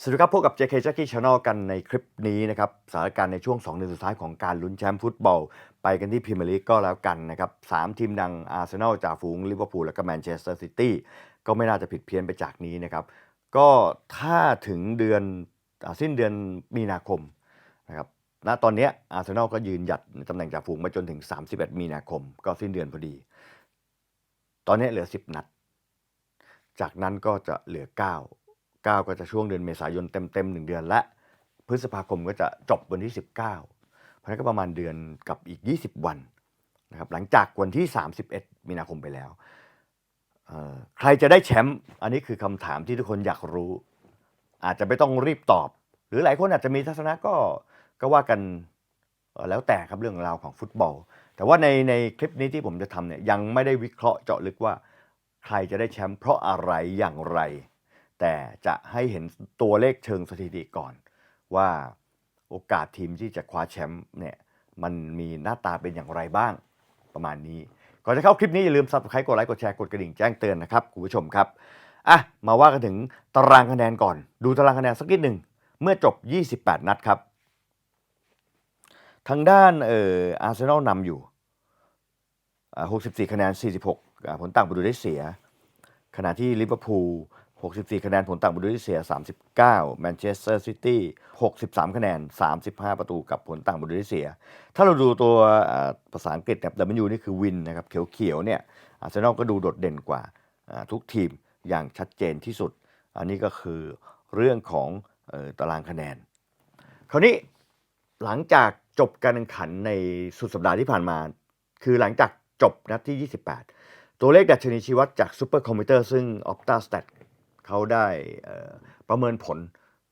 สวัสดีครับพบกับ JK Jackie Channel กันในคลิปนี้นะครับสถานการณ์ในช่วง 2 เดือนสุดท้ายของการลุ้นแชมป์ฟุตบอล ไปกันที่พรีเมียร์ลีกก็แล้วกันนะครับสามทีมดังอาร์เซนอลจ่าฝูงลิเวอร์พูลและก็แมนเชสเตอร์ซิตี้ก็ไม่น่าจะผิดเพี้ยนไปจากนี้นะครับ ก็ถ้าถึงเดือนอสิ้นเดือนมีนาคมนะครับณตอนนี้อาร์เซนอลก็ยืนหยัดตำแหน่งจ่าฝูงมาจนถึง 31 มีนาคม ก็สิ้นเดือนพอดี ตอนนี้เหลือ 10 นัด จากนั้นก็จะเหลือ 9 ก็จะช่วงเดือนเมษายนเต็มๆ1เดือนและ พฤษภาคมก็จะจบวันที่ 19เพราะนั้นก็ประมาณเดือนกับอีก 20 วันนะครับหลังจากวันที่ 31 มีนาคมไปแล้ว ใครจะได้แชมป์อันนี้คือคำถามที่ทุกคนอยากรู้ อาจจะไม่ต้องรีบตอบ หรือหลายคนอาจจะมีทัศนะก็ก็ว่ากันแล้วแต่ครับเรื่องราวของฟุตบอล แต่ว่าในในคลิปนี้ที่ผมจะทำเนี่ยยังไม่ได้วิเคราะห์เจาะลึกว่า ใครจะได้แชมป์เพราะอะไรอย่างไร แต่จะให้เห็นตัวเลขเชิงสถิติก่อน ว่าโอกาสทีมที่จะคว้าแชมป์เนี่ยมันมีหน้าตาเป็นอย่างไรบ้างประมาณนี้ก่อนจะเข้าคลิปนี้อย่าลืม subscribe กดไลค์กดแชร์กดกระดิ่งแจ้งเตือนนะครับคุณผู้ชมครับอะมาว่ากันถึงตารางคะแนนก่อน ดูตารางคะแนนสักนิดหนึ่งเมื่อจบ 28 นัดครับทางด้านเอ่ออาร์เซนอลนำอยู่64 คะแนน 46 ผลต่างประตูได้เสีย ขณะที่ลิเวอร์พูล 64 คะแนนผลต่างประตูได้เสีย 39 แมนเชสเตอร์ซิตี้ 63 คะแนน 35 ประตูกับผลต่างประตูได้เสีย ถ้าเราดูตัวภาษาอังกฤษแบบ W นี่คือวินนะครับเขียวๆเนี่ยอาร์เซนอลก็ดูโดดเด่นกว่าทุกทีมอย่างชัดเจนที่สุด อันนี้ก็คือเรื่องของออตารางคะแนน คราวนี้หลังจากจบการแข่งขันในสุดสัปดาห์ที่ผ่านมา คือหลังจากจบนัดที่ 28 ตัวเลขดัชนีชีวัดจากซูเปอร์คอมพิวเตอร์ซึ่ง Opta Stat เขาได้ประเมินผล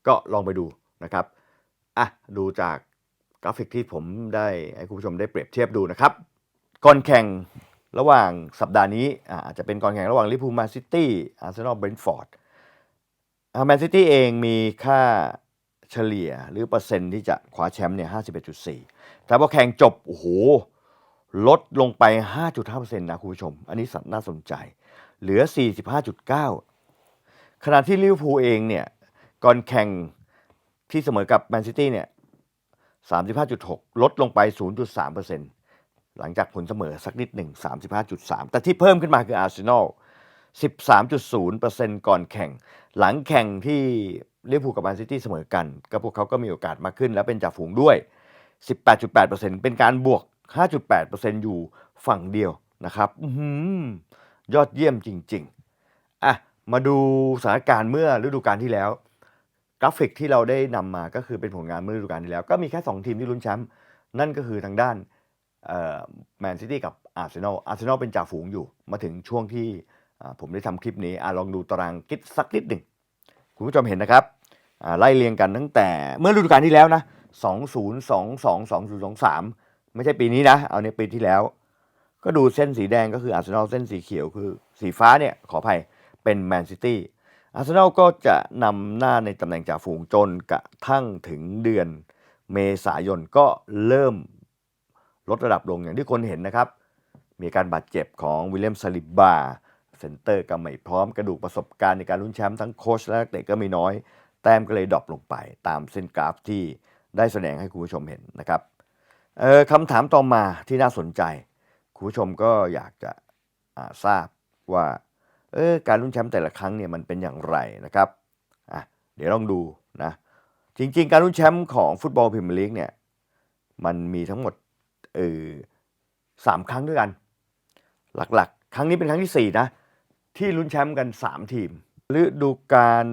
ก็ลองไปดูนะครับอะดูจากกราฟิกที่ผมได้ให้คุณผู้ชมได้เปรียบเทียบดูนะครับ ก่อนแข่งระหว่างสัปดาห์นี้อะอาจจะเป็นก่อนแข่งระหว่างลิเวอร์พูลแมนซิตี้อาร์เซนอลเบรนท์ฟอร์ดแมนซิตี้เองมีค่าเฉลี่ยหรือเปอร์เซ็นต์ที่จะคว้าแชมป์เนี่ย51.4 แต่พอแข่งจบ โอ้โห ลดลงไป 5.5%นะคุณผู้ชม อันนี้น่าสนใจ เหลือ 45.9 ขณะที่ลิเวอร์พูลเองเนี่ยก่อนแข่งที่เสมอกับแมนซิตี้เนี่ย35.6 ลดลงไป 0.3%หลังจากผลเสมอสักนิดหนึ่ง 35.3 แต่ที่เพิ่มขึ้นมาคืออาร์เซนอล 13.0%ก่อนแข่ง หลังแข่งที่ลิเวอร์พูลกับแมนซิตี้เสมอกัน ก็พวกเขาก็มีโอกาสมากขึ้น และเป็นจ่าฝูงด้วย 18.8%เป็นการบวก 5.8%อยู่ฝั่งเดียวนะครับอื้อหือยอดเยี่ยมจริง ๆ อะ มาดูสถานการณ์เมื่อฤดูกาลที่แล้ว กราฟิกที่เราได้นำมาก็คือเป็นผลงานเมื่อฤดูกาลที่แล้ว ก็มีแค่ 2 ทีมที่ลุ้นแชมป์นั่นก็คือทางด้านแมนซิตี้กับอาร์เซนอลอาร์เซนอลเป็นจ่าฝูงอยู่ มาถึงช่วงที่ผมได้ทำคลิปนี้อลองดูตารางคิดสักนิดหนึ่งคุณผู้ชมเห็นนะครับไล่เรียงกันตั้งแต่เมื่อฤดูกาลที่แล้วนะ2022 2023 ไม่ใช่ปีนี้นะ เอาในปีที่แล้ว ก็ดูเส้นสีแดงก็คืออาร์เซนอลเส้นสีเขียวคือสีฟ้าเนี่ยขออภัย เป็นแมนซิตี้อาร์เซนอลก็จะนำหน้าในตำแหน่งจ่าฝูงจนกระทั่งถึงเดือนเมษายนก็เริ่มลดระดับลงอย่างที่คนเห็นนะครับ มีการบาดเจ็บของวิลเลียมซาลิบาเซนเตอร์ก็ไม่พร้อมกระดูกประสบการณ์ในการลุ้นแชมป์ทั้งโค้ชและนักเตะก็มีน้อย แต้มก็เลยดรอปลงไปตามเส้นกราฟที่ได้แสดงให้คุณผู้ชมเห็นนะครับคำถามต่อมาที่น่าสนใจ คุณผู้ชมก็อยากจะทราบว่า เออการลุ้นแชมป์แต่ละครั้งเนี่ยมันเป็นอย่างไรนะครับอะเดี๋ยวลองดูนะจริงๆ การลุ้นแชมป์ของฟุตบอลพรีเมียร์ลีกเนี่ยมันมีทั้งหมดเออสามครั้งด้วยกัน หลักๆ ครั้งนี้เป็นครั้งที่ 4 นะ ที่ลุ้นแชมป์กัน 3 ทีมฤดูกาล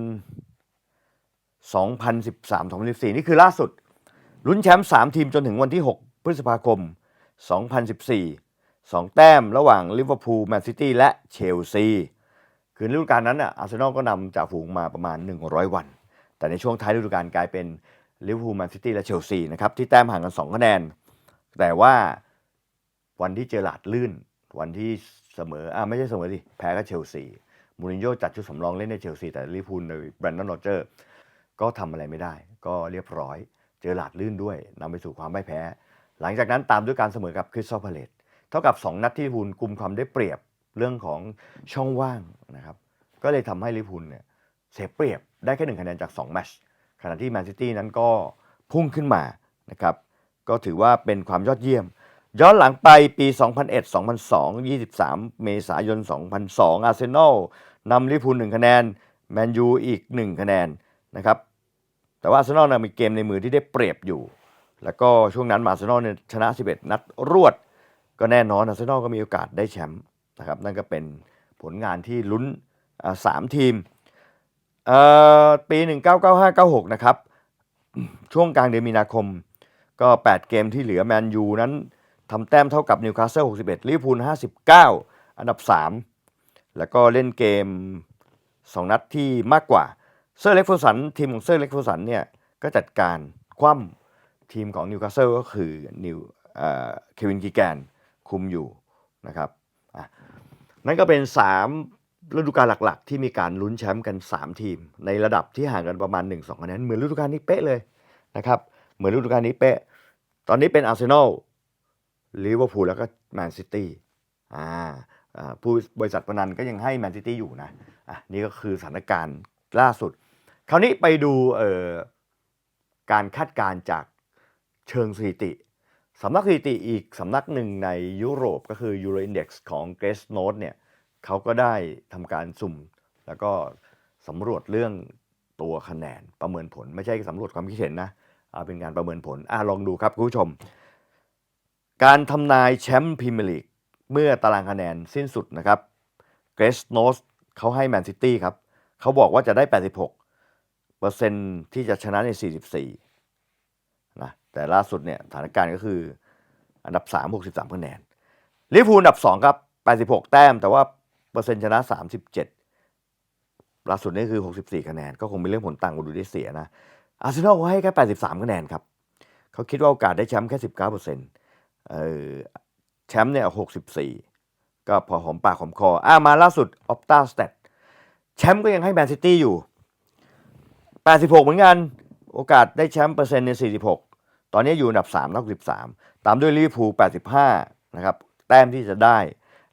2013-2014 นี่คือล่าสุดลุ้นแชมป์3ทีมจนถึงวันที่ 6 พฤษภาคม 2014 2 แต้มระหว่างลิเวอร์พูลแมนซิตี้และเชลซี คือฤดูกาลนั้นอะอาร์เซนอลก็นำจากฝูงมาประมาณ 100 วัน แต่ในช่วงท้ายฤดูกาลกลายเป็นลิเวอร์พูลแมนซิตี้และเชลซีนะครับที่แต้มห่างกัน 2 คะแนน แต่ว่าวันที่เจอหลาดลื่น วันที่เสมออ่าไม่ใช่เสมอดิแพ้กับเชลซีมูรินโญ่จัดชุดสำรองเล่นในเชลซีแต่ลิเวอร์พูลโดยแบรนดอนโรเจอร์ก็ทำอะไรไม่ได้ ก็เรียบร้อย เจอหลาดลื่นด้วยนำไปสู่ความไม่แพ้ หลังจากนั้นตามด้วยการเสมอกับคริสตัลพาเลตเท่ากับ 2 นัดที่พูลกุมความได้เปรียบ เรื่องของช่องว่างนะครับ ก็เลยทำให้ลิพูลเนี่ยเสียเปรียบได้แค่หนึ่งคะแนนจาก2แมตช์ขณะที่แมนซิตี้นั้นก็พุ่งขึ้นมานะครับก็ถือว่าเป็นความยอดเยี่ยม ย้อนหลังไปปี 2001 2002 23 เมษายน 2002 อาร์เซนอลนำลิเวอร์พูล1คะแนนแมนยูอีก 1 คะแนนนะครับแต่ว่าอาร์เซนอลนะมีเกมในมือที่ได้เปรียบอยู่ แล้วก็ช่วงนั้นอาร์เซนอลเนี่ยชนะ 11 นัดรวด ก็แน่นอนอาร์เซนอลก็มีโอกาสได้แชมป์ นะครับนั่นก็เป็นผลงานที่ลุ้นสามทีมเอ่อปี 1995-96 นะครับ ช่วงกลางเดือนมีนาคม ก็ 8 เกมที่เหลือแมนยูนั้นทำแต้มเท่ากับนิวคาสเซิล61ลิเวอร์พูล59 อันดับ 3 แล้วก็เล่นเกม 2 นัดที่มากกว่า เซอร์เล็กฟอร์สัน ทีมของเซอร์เล็กฟอร์สันเนี่ย ก็จัดการคว่ำทีมของนิวคาสเซิลก็คือนิวเควินกีแกนคุมอยู่นะครับ นั่นก็เป็น 3 ฤดูกาลหลักๆ ที่มีการลุ้นแชมป์กัน 3 ทีม ในระดับที่ห่างกันประมาณ 1-2คะแนนเหมือนฤดูกาลนี้เป๊ะเลยนะครับ เหมือนฤดูกาลนี้เป๊ะ ตอนนี้เป็นอาร์เซนอลลิเวอร์พูลแล้วก็แมนซิตี้อ่าผู้บริษัทพนันก็ยังให้แมนซิตี้อยู่นะอะนี่ก็คือสถานการณ์ล่าสุด คราวนี้ไปดูเอ่อการคาดการณ์จากเชิงสถิติ สำนักสถิติอีกสำนักหนึ่งในยุโรปก็คือ Euro Index ของ g r a c e Note เนี่ยเขาก็ได้ทำการสุ่ม แล้วก็สำรวจเรื่องตัวคะแนนประเมินผล ไม่ใช่สำรวจความคิดเห็นนะเป็นการประเมินผลอะลองดูครับคุณผู้ชม การทำนายแชมป์พรีเมียร์ลีกเมื่อตารางคะแนนสิ้นสุดนะครับเกรสโนสเขาให้แมนซิตี้ครับเขาบอกว่าจะได้ 86เปอร์เซ็นที่จะชนะใน 44 แต่ล่าสุดเนี่ยสถานการณ์ก็คือ อันดับ 3 63คะแนนลิเวอร์พูลอันดับ 2 ครับ 86 แต้ม แต่ว่าเปอร์เซ็นต์ชนะ 37 ล่าสุดนี่คือ 64 คะแนน ก็คงเป็นเรื่องผลต่างกันดูได้เสียนะอาร์เซนอลเขาให้แค่ 83 คะแนนครับ เขาคิดว่าโอกาสได้แชมป์แค่ 19เปอร์เซ็นต์เออแชมป์เนี่ย 64 ก็พอหอมปากหอมคออ่ามาล่าสุดออ t ต้าสเตทแชมป์ก็ยังให้แมนซิตี้อยู่ 86 เหมือนกัน โอกาสได้แชมป์เปอร์เซ็นต์ใน46 ตอนนี้อยู่อันดับ3แล้ว13 ตามด้วยลิเวอร์พูล85 นะครับ แต้มที่จะได้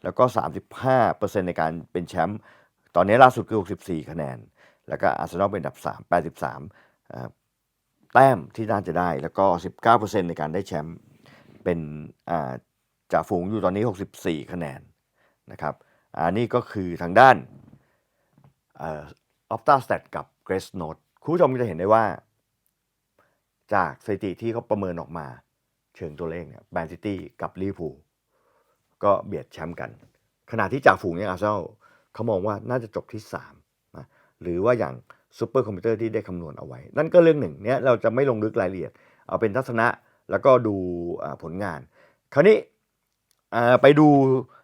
แล้วก็ 35เปอร์เซ็นในการเป็นแชมป์ ตอนนี้ล่าสุดคือ 64 คะแนน แล้วก็อาร์เซนอลเป็นอันดับ 3 83 แต้มที่น่าจะได้ แล้วก็ 19%ในการได้แชมป์ เป็นจ่าฝูงอยู่ตอนนี้ 64 คะแนน นะครับ อันนี้ก็คือทางด้านออฟตาสเตทกับเกรสโน e คุณผู้ชมจะเห็นได้ว่า จากสถิติที่เขาประเมินออกมา เชิงตัวเลขเนี่ยแมนซิตี้กับลิเวอร์พูลก็เบียดแชมป์กัน ขณะที่จ่าฝูงอย่างอาร์เซนอลเขามองว่าน่าจะจบที่3นะหรือว่าอย่างซูเปอร์คอมพิวเตอร์ที่ได้คำนวณเอาไว้ นั่นก็เรื่องหนึ่งเนี่ยเราจะไม่ลงลึกรายละเอียด เอาเป็นทัศนะแล้วก็ดูผลงาน คราวนี้ไปดู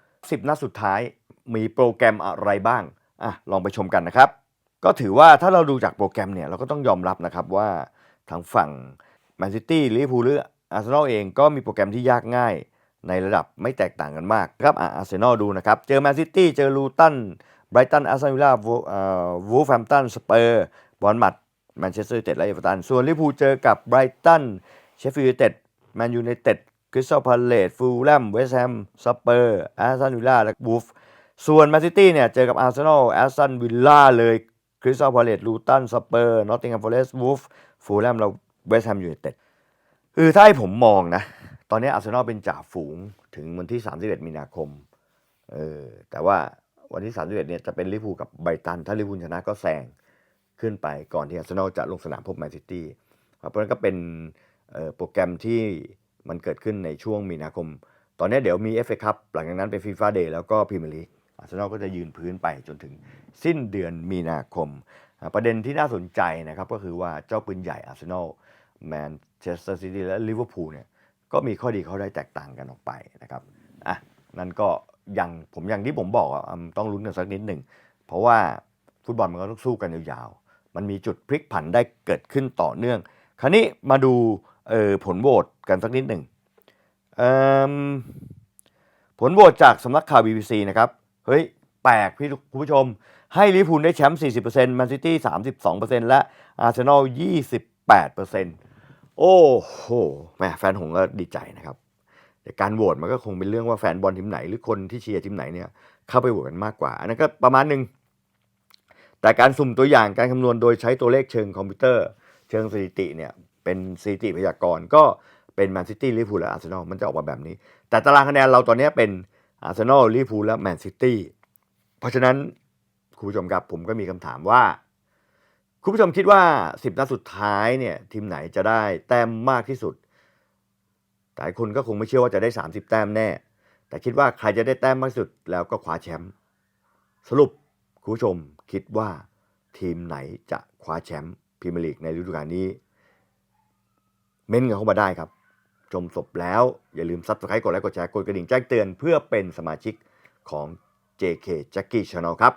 10 นัดสุดท้ายมีโปรแกรมอะไรบ้างอะลองไปชมกันนะครับ ก็ถือว่าถ้าเราดูจากโปรแกรมเนี่ยเราก็ต้องยอมรับนะครับว่า ทางฝั่งแมนซิตี้ลิเวอร์พูลหรืออาร์เซนอลเองก็มีโปรแกรมที่ยากง่าย ในระดับไม่แตกต่างกันมากครับอาร์เซนอลดูนะครับ เจอแมนซิตี้เจอลูตันไบรตันอาร์เซนอลวิลล่าวูฟแฮมตันสเปอร์บอลมัดแมนเชสเตอร์ยูไนเต็ดและเอเวอร์ตันส่วนลิเวอร์พูลเจอกับไบรตันเชฟฟิลด์ยูไนเต็ดแมนยูไนเต็ดคริสตัลพาเลตฟูลแลมเวสต์แฮมสเปอร์อาร์เซนอลวิลล่าและวูฟส่วนแมนซิตี้เนี่ยเจอกับอาร์เซนอลแอสตันวิลล่าเลย ริสตัลพาเลตลูตันสเปอร์นอตติงแฮมฟอเรสต์วูฟฟูลแลมและเวสต์แฮมยูไนเต็ดคือถ้าให้ผมมองนะ ตอนนี้อาร์เซนอลเป็นจ่าฝูงถึงวันที่ 31 มีนาคมเออแต่ว่าวันที่ 31 เนี่ยจะเป็นลิเวอร์พูลกับไบรตัน ถ้าลิเวอร์พูลชนะก็แซงขึ้นไปก่อนที่อาร์เซนอลจะลงสนามพบแมนซิตี้เพราะนั้นก็เป็นโปรแกรมที่มันเกิดขึ้นในช่วงมีนาคม ตอนนี้เดี๋ยวมี FA คัพหลังจากนั้นเป็นฟีฟ่าเดย์แล้วก็พรีเมียร์ลีก อาร์เซนอลก็จะยืนพื้นไปจนถึงสิ้นเดือนมีนาคม ประเด็นที่น่าสนใจนะครับก็คือว่าเจ้าปืนใหญ่อาร์เซนอลแมนเชสเตอร์ซิตี้และลิเวอร์พูลเนี่ยก็มีข้อดีข้อได้แตกต่างกันออกไปนะครับอะนั่นก็ยังผมอย่างที่ผมบอกอะต้องลุ้นกันสักนิดหนึ่ง เพราะว่าฟุตบอลมันก็ต้องสู้กันยาวๆ มันมีจุดพลิกผันได้เกิดขึ้นต่อเนื่อง คราวนี้มาดูเออผลโหวตกันสักนิดหนึ่งเอิ่มผลโหวตจากสำนักข่าว BBC นะครับ เฮ้ย แปลกพี่คุณผู้ชม ให้ลิเวอร์พูลได้แชมป์ 40%แมนซิตี้ 32%และอาร์เซนอล 28%โอ้โหแหมแฟนหงก็ดีใจนะครับแต่การโหวตมันก็คงเป็นเรื่องว่าแฟนบอลทีมไหน หรือคนที่เชียร์ทีมไหนเนี่ยเข้าไปโหวตกันมากกว่า อันนั้นก็ประมาณหนึ่งแแต่การสุ่มตัวอย่างการคำนวณโดยใช้ตัวเลขเชิงคอมพิวเตอร์ เชิงสถิติเนี่ยเป็นสถิติพยากรณ์ก็เป็นแมนซิตี้ลิเวอร์พูลและอาร์เซนอลมันจะออกมาแบบนี้ แต่ตารางคะแนนเราตอนนี้เป็น อาร์เซนอลลิเวอร์พูลและแมนซิตี้เพราะฉะนั้นคุณผู้ชมครับผมก็มีคำถามว่า คุณผู้ชมคิดว่า 10 นัดสุดท้ายเนี่ยทีมไหนจะได้แต้มมากที่สุดแต่หลายคนก็คงไม่เชื่อว่าจะได้ 30 แต้มแน่ แต่คิดว่าใครจะได้แต้มมากที่สุดแล้วก็คว้าแชมป์สรุปคุณผู้ชมคิดว่าทีมไหนจะคว้าแชมป์พรีเมียร์ลีกในฤดูกาลนี้ เม้นกันเข้ามาได้ครับ ชมจบแล้ว อย่าลืมซับสไครต์กดไลค์กดแชร์กดกระดิ่งแจ้งเตือนเพื่อเป็นสมาชิกของ JK Jackie Channel ครับ